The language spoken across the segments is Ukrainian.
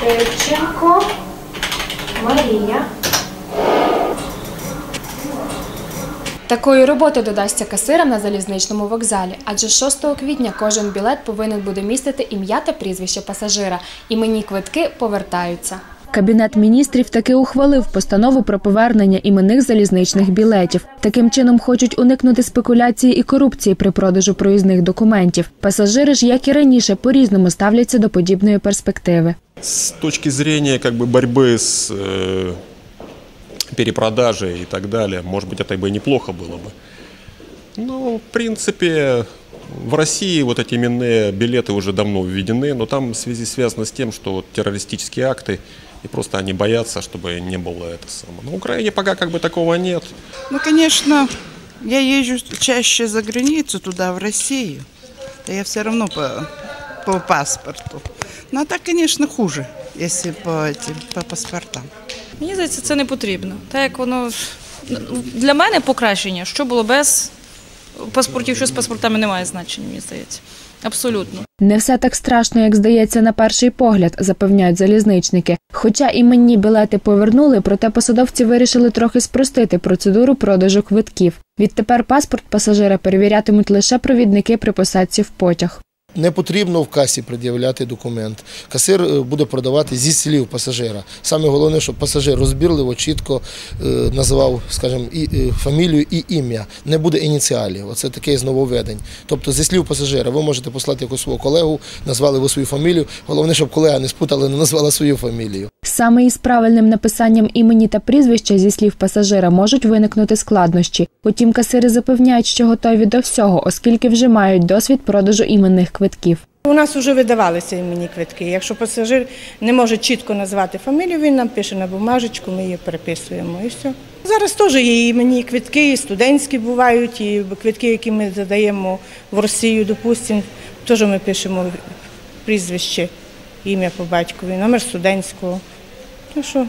Тивченко Марія. Такої роботи додасться касирам на залізничному вокзалі, адже 6 квітня кожен білет повинен буде містити ім'я та прізвище пасажира. Іменні квитки повертаються. Кабінет міністрів таки ухвалив постанову про повернення іменних залізничних білетів. Таким чином хочуть уникнути спекуляції і корупції при продажу проїзних документів. Пасажири ж, як і раніше, по-різному ставляться до подібної перспективи. С точки зрения как бы борьбы с э, перепродажей и так далее, может быть, это бы и неплохо было бы. Но, в принципе, в России вот эти именные билеты уже давно введены, но там в связи связано с тем, что вот террористические акты, и просто они боятся, чтобы не было это самое. На Украине пока как бы такого нет. Ну, конечно, я езжу чаще за границу туда, в Россию. Да я все равно по, по паспорту. Ну, а так, конечно, хуже, если по, этим, по паспортам. Мені здається, це не потрібно. Так як воно ну, для мене покращення, що було без паспортів, що з паспортами немає значення, мені здається. Абсолютно. Не все так страшно, як здається на перший погляд, запевняють залізничники. Хоча іменні білети повернули, проте посадовці вирішили трохи спростити процедуру продажу квитків. Відтепер паспорт пасажира перевірятимуть лише провідники при посадці в потяг. Не потрібно в касі пред'являти документ. Касир е, буде продавати зі слів пасажира. Саме головне, щоб пасажир розбірливо, чітко е, називав, скажімо, е, фамілію і ім'я. Не буде ініціалів. Оце таке з нововведень. Тобто, зі слів пасажира, ви можете послати якогось свого колегу, назвали ви свою фамілію. Головне, щоб колега не спутали, не назвала свою фамілію. Саме із правильним написанням імені та прізвища зі слів пасажира можуть виникнути складнощі. Утім, касири запевняють, що готові до всього, оскільки вже мають досвід продажу іменних квитків. У нас вже видавалися іменні квитки. Якщо пасажир не може чітко назвати фамілію, він нам пише на бумажечку, ми її переписуємо і все. Зараз теж є іменні квитки, і студентські бувають, і квитки, які ми задаємо в Росію, допустимо, теж ми пишемо прізвище, ім'я по батькові, номер студентського. Ну що,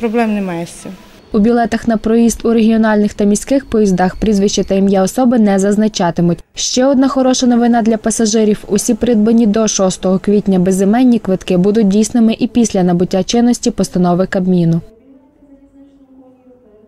проблем немає з цим. У білетах на проїзд у регіональних та міських поїздах прізвище та ім'я особи не зазначатимуть. Ще одна хороша новина для пасажирів: усі придбані до 6 квітня безіменні квитки будуть дійсними і після набуття чинності постанови Кабміну.